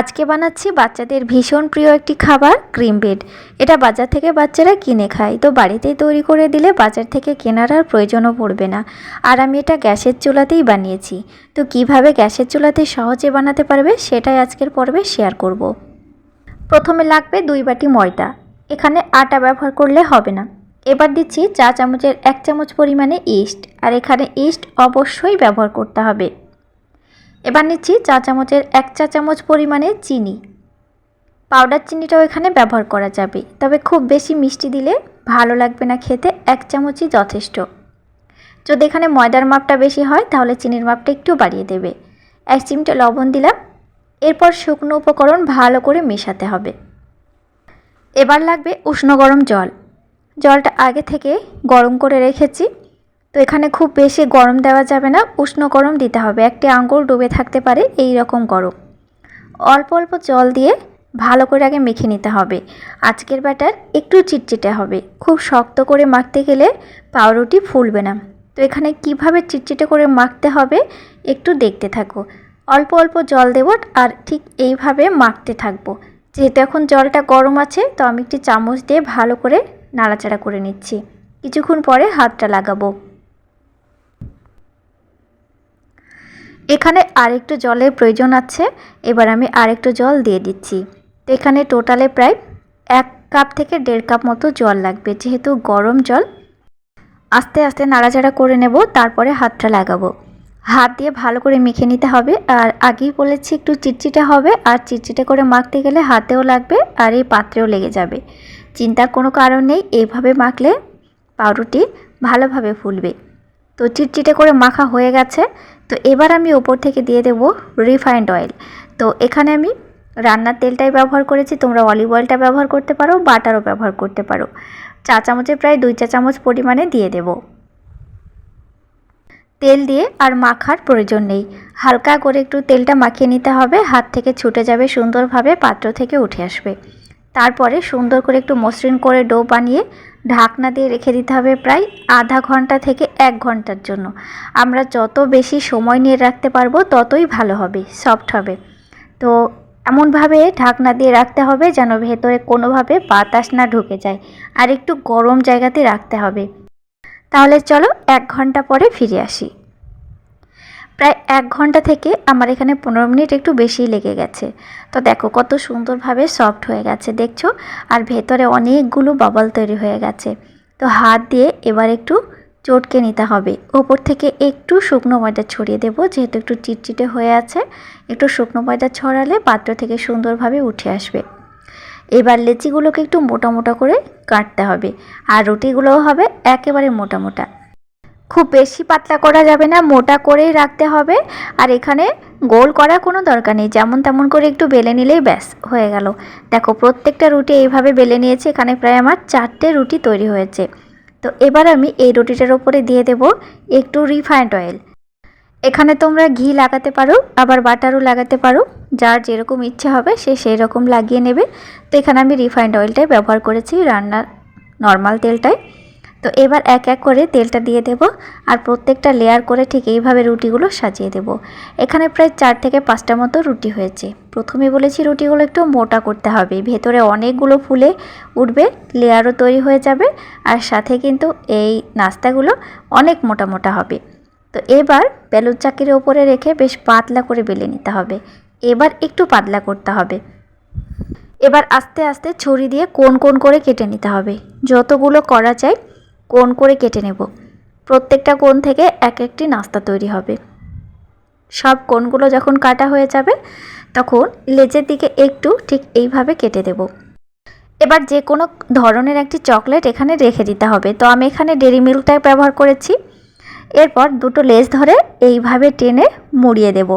আজকে বানাচ্ছি বাচ্চাদের ভীষণ প্রিয় একটি খাবার, ক্রিম বেড এটা বাজার থেকে বাচ্চারা কিনে খায়। তো বাড়িতেই তৈরি করে দিলে বাজার থেকে কেনার আর প্রয়োজনও পড়বে না। আর আমি এটা গ্যাসের চুলাতেই বানিয়েছি। তো কীভাবে গ্যাসের চুলাতে সহজে বানাতে পারবে সেটাই আজকের পর্বে শেয়ার করব। প্রথমে লাগবে দুই বাটি ময়দা। এখানে আটা ব্যবহার করলে হবে না। এবার দিচ্ছি চা চামচের এক চামচ পরিমাণে ইস্ট। আর এখানে ইস্ট অবশ্যই ব্যবহার করতে হবে। এবার নিচ্ছি চা চামচের এক চা চামচ পরিমাণে চিনি। পাউডার চিনিটাও এখানে ব্যবহার করা যাবে, তবে খুব বেশি মিষ্টি দিলে ভালো লাগবে না খেতে, এক চামচই যথেষ্ট। যদি এখানে ময়দার মাপটা বেশি হয়, তাহলে চিনির মাপটা একটু বাড়িয়ে দেবে। এক চিমটে লবণ দিলাম, এরপর শুকনো উপকরণ ভালো করে মেশাতে হবে। এবার লাগবে উষ্ণ গরম জল। জলটা আগে থেকে গরম করে রেখেছি তো এখানে খুব বেশি গরম দেওয়া যাবে না, উষ্ণ গরম দিতে হবে। একটি আঙ্গুল ডুবে থাকতে পারে এই রকম গরম। অল্প অল্প জল দিয়ে ভালো করে আগে মেখে নিতে হবে। আজকের ব্যাটার একটু চিটচিটে হবে। খুব শক্ত করে মাখতে গেলে পাউরুটি ফুলবে না। তো এখানে কীভাবে চিটচিটে করে মাখতে হবে একটু দেখতে থাকো। অল্প অল্প জল দেব আর ঠিক এইভাবে মাখতে থাকব। যেহেতু এখন জলটা গরম আছে, তো আমি একটি চামচ দিয়ে ভালো করে নাড়াচাড়া করে নিচ্ছি। কিছুক্ষণ পরে হাতটা লাগাবো। এখানে আরেকটু জলের প্রয়োজন আছে। এবার আমি আরেকটু জল দিয়ে দিচ্ছি। তো এখানে টোটালে প্রায় এক কাপ থেকে দেড় কাপ মতো জল লাগবে, যেহেতু গরম জল। আস্তে আস্তে নাড়াচাড়া করে নেব, তারপরে হাতটা লাগাবো। হাত দিয়ে ভালো করে মেখে নিতে হবে। আর আগেই বলেছি একটু চিটচিটে হবে, আর চিটচিটে করে মাখতে গেলে হাতেও লাগবে, আর এই পাত্রেও লেগে যাবে। চিন্তার কোনো কারণ নেই, এইভাবে মাখলে পাউরুটি ভালোভাবে ফুলবে। তো চিটচিটে করে মাখা হয়ে গেছে। তো এবার আমি ওপর থেকে দিয়ে দেব রিফাইন্ড অয়েল তো এখানে আমি রান্নার তেলটাই ব্যবহার করেছি, তোমরা অলিভ অয়েলটা ব্যবহার করতে পারো বাটারও ব্যবহার করতে পারো। চা চামচে প্রায় দুই চা চামচ পরিমাণে দিয়ে দেব। তেল দিয়ে আর মাখার প্রয়োজন নেই। হালকা করে একটু তেলটা মাখিয়ে নিতে হবে, হাত থেকে ছুটে যাবে, সুন্দরভাবে পাত্র থেকে উঠে আসবে। তারপরে সুন্দর করে একটু মসৃণ করে ডো বানিয়ে ঢাকনা দিয়ে রেখে দিতে হবে প্রায় আধা ঘণ্টা থেকে এক ঘণ্টার জন্য। আমরা যত বেশি সময় নিয়ে রাখতে পারব, ততই ভালো হবে সফট হবে। তো এমনভাবে ঢাকনা দিয়ে রাখতে হবে যেন ভেতরে কোনোভাবে বাতাস না ঢুকে যায়, আর একটু গরম জায়গাতে রাখতে হবে। তাহলে চলো এক ঘণ্টা পরে ফিরে আসি। প্রায় এক ঘণ্টা থেকে আমার এখানে পনেরো মিনিট একটু বেশি লেগে গেছে। তো দেখো কত সুন্দরভাবে সফট হয়ে গেছে, দেখছ? আর ভেতরে অনেকগুলো বাবল তৈরি হয়ে গেছে। তো হাত দিয়ে এবার একটু চটকে নিতে হবে। ওপর থেকে একটু শুকনো ময়দা ছড়িয়ে দেবো, যেহেতু একটু চিটচিটে হয়ে আছে। একটু শুকনো ময়দা ছড়ালে পাত্র থেকে সুন্দরভাবে উঠে আসবে। এবার লেচিগুলোকে একটু মোটা মোটা করে কাটতে হবে। আর রুটিগুলোও হবে একেবারে মোটা মোটা। খুব বেশি পাতলা করা যাবে না, মোটা করেই রাখতে হবে। আর এখানে গোল করার কোনো দরকার নেই, যেমন তেমন করে একটু বেলে নিলেই ব্যাস, হয়ে গেল। দেখো, প্রত্যেকটা রুটি এইভাবে বেলে নিয়েছে, এখানে প্রায় আমার চারটে রুটি তৈরি হয়েছে। তো এবার আমি এই রুটিটার ওপরে দিয়ে দেব একটু রিফাইন্ড অয়েল। এখানে তোমরা ঘি লাগাতে পারো, আবার বাটারও লাগাতে পারো, যার যেরকম ইচ্ছে হবে সে সেই রকম লাগিয়ে নেবে। তো এখানে আমি রিফাইন্ড অয়েলটাই ব্যবহার করেছি, রান্নার নর্মাল তেলটাই তো এবার এক এক করে তেলটা দিয়ে দেব আর প্রত্যেকটা লেয়ার করে ঠিক এইভাবে রুটিগুলো সাজিয়ে দেব। এখানে প্রায় চার থেকে পাঁচটা মতো রুটি হয়েছে। প্রথমে বলেছি রুটিগুলো একটু মোটা করতে হবে, ভেতরে অনেকগুলো ফুলে উঠবে, লেয়ারও তৈরি হয়ে যাবে আর সাথে কিন্তু এই নাস্তাগুলো অনেক মোটা মোটা হবে। তো এবার বেলুন চাকির ওপরে রেখে বেশ পাতলা করে বেলে নিতে হবে। এবার একটু পাতলা করতে হবে। এবার আস্তে আস্তে ছুরি দিয়ে কোন কোন করে কেটে নিতে হবে। যতগুলো করা চাই কোন করে কেটে নেব। প্রত্যেকটা কোণ থেকে এক একটি নাস্তা তৈরি হবে। সব কোণগুলো যখন কাটা হয়ে যাবে, তখন লেজের দিকে একটু ঠিক এইভাবে কেটে দেব। এবার যে কোনো ধরনের একটি চকলেট এখানে রেখে দিতে হবে। তো আমি এখানে ডেরি মিল্কটা ব্যবহার করেছি। এরপর দুটো লেজ ধরে এইভাবে টেনে মুড়িয়ে দেব।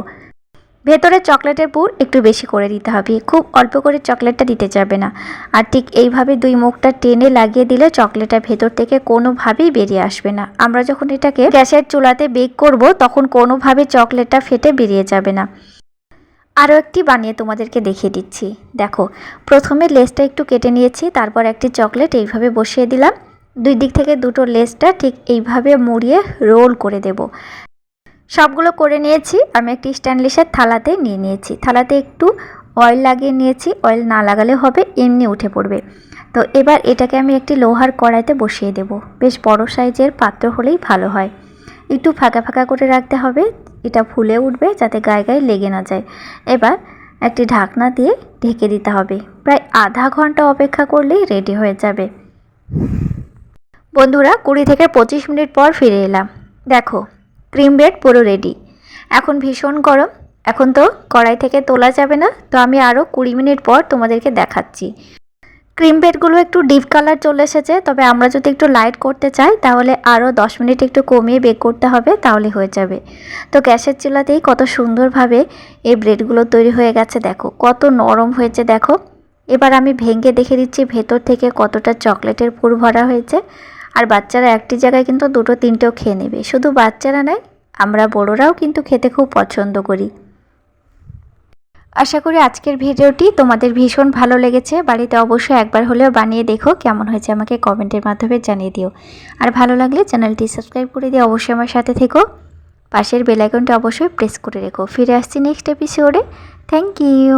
ভেতরে চকলেটের পুর একটু বেশি করে দিতে হবে। খুব অল্প করে চকলেটটা দিতে যাবে না। আর ঠিক এইভাবে দুই মুখটা টেনে লাগিয়ে দিলে চকলেটটা ভেতর থেকে কোনোভাবেই বেরিয়ে আসবে না। আমরা যখন এটাকে গ্যাসের চুলাতে বেক করব, তখন কোনোভাবে চকলেটটা ফেটে বেরিয়ে যাবে না। আরও একটি বানিয়ে তোমাদেরকে দেখিয়ে দিচ্ছি। দেখো, প্রথমে লেসটা একটু কেটে নিয়েছি, তারপর একটি চকলেট এইভাবে বসিয়ে দিলাম। দুই দিক থেকে দুটো লেসটা ঠিক এইভাবে মুড়িয়ে রোল করে দেব। সবগুলো করে নিয়েছি। আমি একটি স্ট্যান্ডলিশের থালাতে নিয়ে নিয়েছি। থালাতে একটু অয়েল লাগিয়ে নিয়েছি। অয়েল না লাগালে হবে, এমনি উঠে পড়বে। তো এবার এটাকে আমি একটি লোহার কড়াইতে বসিয়ে দেব। বেশ বড় সাইজের পাত্র হলেই ভালো হয়। একটু ফাঁকা ফাঁকা করে রাখতে হবে। এটা ফুলে উঠবে যাতে গায়ে গায়ে লেগে না যায়। এবার একটি ঢাকনা দিয়ে ঢেকে দিতে হবে। প্রায় আধা ঘণ্টা অপেক্ষা করলেই রেডি হয়ে যাবে। বন্ধুরা, কুড়ি থেকে পঁচিশ মিনিট পর ফিরে এলাম। দেখো ক্রিম ব্রেড পুরো রেডি এখন ভীষণ গরম, এখন তো কড়াই থেকে তোলা যাবে না, তো আমি আরও কুড়ি মিনিট পর তোমাদেরকে দেখাচ্ছি। ক্রিম ব্রেডগুলো একটু ডিপ কালার চলে এসেছে, তবে আমরা যদি একটু লাইট করতে চাই, তাহলে আরও দশ মিনিট একটু কমিয়ে বেক করতে হবে, তাহলে হয়ে যাবে। তো গ্যাসের চুলাতেই কত সুন্দরভাবে এই ব্রেডগুলো তৈরি হয়ে গেছে, দেখো। কত নরম হয়েছে, দেখো। এবার আমি ভেঙে দেখে দিচ্ছি ভেতর থেকে কতটা চকলেটের পুর ভরা হয়েছে। আর বাচ্চারা একটি জায়গায় কিন্তু দুটো, তিনটেও খেয়ে নেবে। শুধু বাচ্চারা নয়, আমরা বড়রাও কিন্তু খেতে খুব পছন্দ করি। আশা করি আজকের ভিডিওটি তোমাদের ভীষণ ভালো লেগেছে। বাড়িতে অবশ্যই একবার হলেও বানিয়ে দেখো কেমন হয়েছে আমাকে কমেন্টের মাধ্যমে জানিয়ে দিও। আর ভালো লাগলে চ্যানেলটি সাবস্ক্রাইব করে দিয়ে অবশ্যই আমার সাথে থেকো। পাশের বেলাইকনটা অবশ্যই প্রেস করে রেখো। ফিরে আসছি নেক্সট এপিসোডে। Thank you.